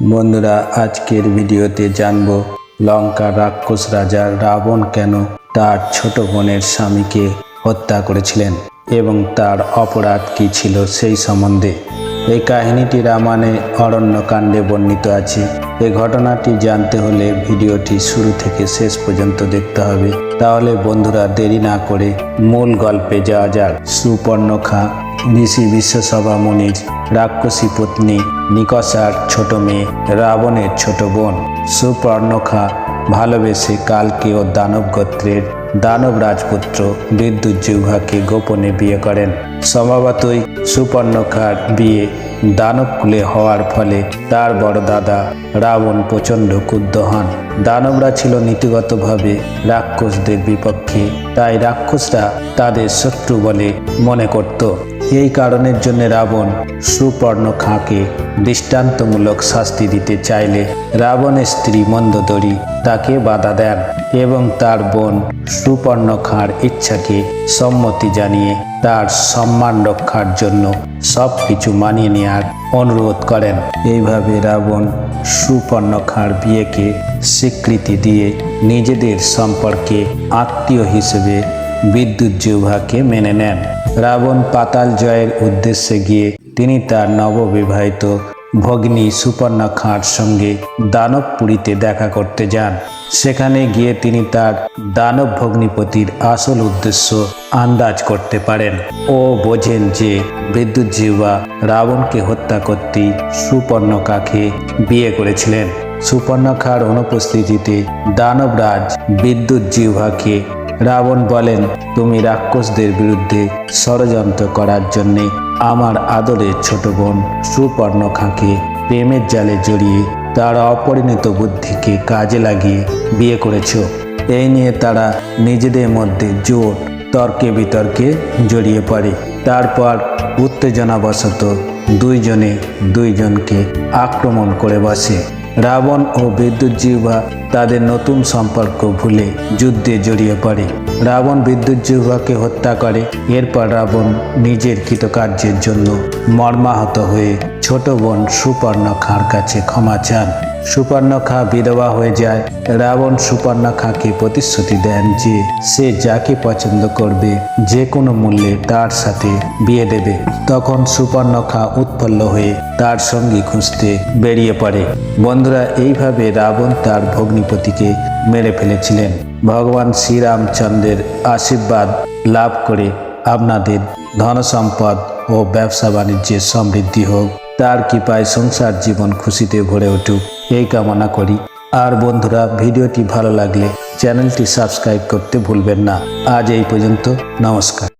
বন্ধুরা, আজকের ভিডিওতে জানব লঙ্কা রাক্ষস রাজা রাবণ কেন তার ছোট বোনের স্বামীকে হত্যা করেছিলেন এবং তার অপরাধ কী ছিল সেই সম্বন্ধে। এই কাহিনীটি রামায়ণে অরণ্যকাণ্ডে বর্ণিত আছে। এই ঘটনাটি জানতে হলে ভিডিওটি শুরু থেকে শেষ পর্যন্ত দেখতে হবে। তাহলে বন্ধুরা, দেরি না করে মূল গল্পে যাওয়া যাক। সুপর্ণখা ঋষি বিশ্বসভা মুনির, রাক্ষসী পত্নী, নিকষার ছোট মেয়ে, রাবণের ছোট বোন। সুপর্ণখা ভালোবেসে কালকে ও দানব গোত্রের দানব রাজপুত্র বিদ্যুৎ জিহ্বাকে গোপনে বিয়ে করেন। স্বভাবতই সুপর্ণখার বিয়ে দানবকুলে হওয়ার ফলে তার বড় দাদা রাবণ প্রচণ্ড ক্ষুব্ধ হন। দানবরা ছিল নীতিগতভাবে রাক্ষসদের বিপক্ষে, তাই রাক্ষসরা তাদের শত্রু বলে মনে করত। এই কারণের জন্য রাবণ সুপর্ণ খাঁকে দৃষ্টান্তমূলক শাস্তি দিতে চাইলে রাবণের স্ত্রী মন্দোদরী তাকে বাধা দেন এবং তার বোন সুপর্ণ খাঁর ইচ্ছাকে সম্মতি জানিয়ে তার সম্মান রক্ষার জন্য সব কিছু মানিয়ে নেওয়ার অনুরোধ করেন। এইভাবে রাবণ সুপর্ণ খাঁর বিয়েকে স্বীকৃতি দিয়ে নিজেদের সম্পর্কে আত্মীয় হিসেবে বিদ্যুৎ জিহ্বাকে মেনে নেন। রাবণ পাতাল জয়ের উদ্দেশ্যে গিয়ে তিনি তার নববিবাহিত ভগ্নী সুপর্ণা খাঁর সঙ্গে দানবপুরীতে দেখা করতে যান। সেখানে গিয়ে তিনি তার দানব ভগ্নিপতির আসল উদ্দেশ্য আন্দাজ করতে পারেন ও বোঝেন যে বিদ্যুৎ জিহ্বা রাবণকে হত্যা করতেই সুপর্ণকাকে বিয়ে করেছিলেন। সুপর্ণখার অনুপস্থিতিতে দানবরাজ বিদ্যুৎ জিহ্বাকে রাবণ বলেন, তুমি রাক্ষসদের বিরুদ্ধে ষড়যন্ত্র করার জন্যে আমার আদরের ছোট বোন সুপর্ণখাকে প্রেমের জালে জড়িয়ে তার অপরিণত বুদ্ধিকে কাজে লাগিয়ে বিয়ে করেছ। এই নিয়ে তারা নিজেদের মধ্যে জোট তর্কে বিতর্কে জড়িয়ে পড়ে। তারপর উত্তেজনাবশত দুইজনে দুইজনকে আক্রমণ করে বসে। রাবণ ও বিদ্যুৎ জিহ্বা তাদের নতুন সম্পর্ক ভুলে যুদ্ধে জড়িয়ে পড়ে। রাবণ বিদ্যুৎ জিহ্বাকে হত্যা করে। এরপর রাবণ নিজের কৃতকার্যের জন্য মর্মাহত হয়ে ছোট বোন সুপর্ণখার কাছে ক্ষমা চান। সুপর্ণখা বিধবা হয়ে যায়। রাবণ সুপর্ণখাকে প্রতিশ্রুতি দেন যে সে যাকে পছন্দ করবে, যে কোনো মূল্যে তার সাথে বিয়ে দেবে। তখন সুপর্ণখা উৎফুল্ল হয়ে তার সঙ্গী খুঁজতে বেরিয়ে পড়ে। বন্ধুরা, এইভাবে রাবণ তার ভগ্নিপতিকে মেরে ফেলেছিলেন। ভগবান শ্রীরামচন্দ্রের আশীর্বাদ লাভ করে আপনাদের ধনসম্পদ ও ব্যবসা বাণিজ্যের সমৃদ্ধি হোক। তার কৃপায় সংসার জীবন খুশিতে ভরে উঠুক। এই কামনা করি। আর বন্ধুরা, ভিডিওটি ভালো লাগলে চ্যানেলটি সাবস্ক্রাইব করতে ভুলবেন না। আজ এই পর্যন্ত, নমস্কার।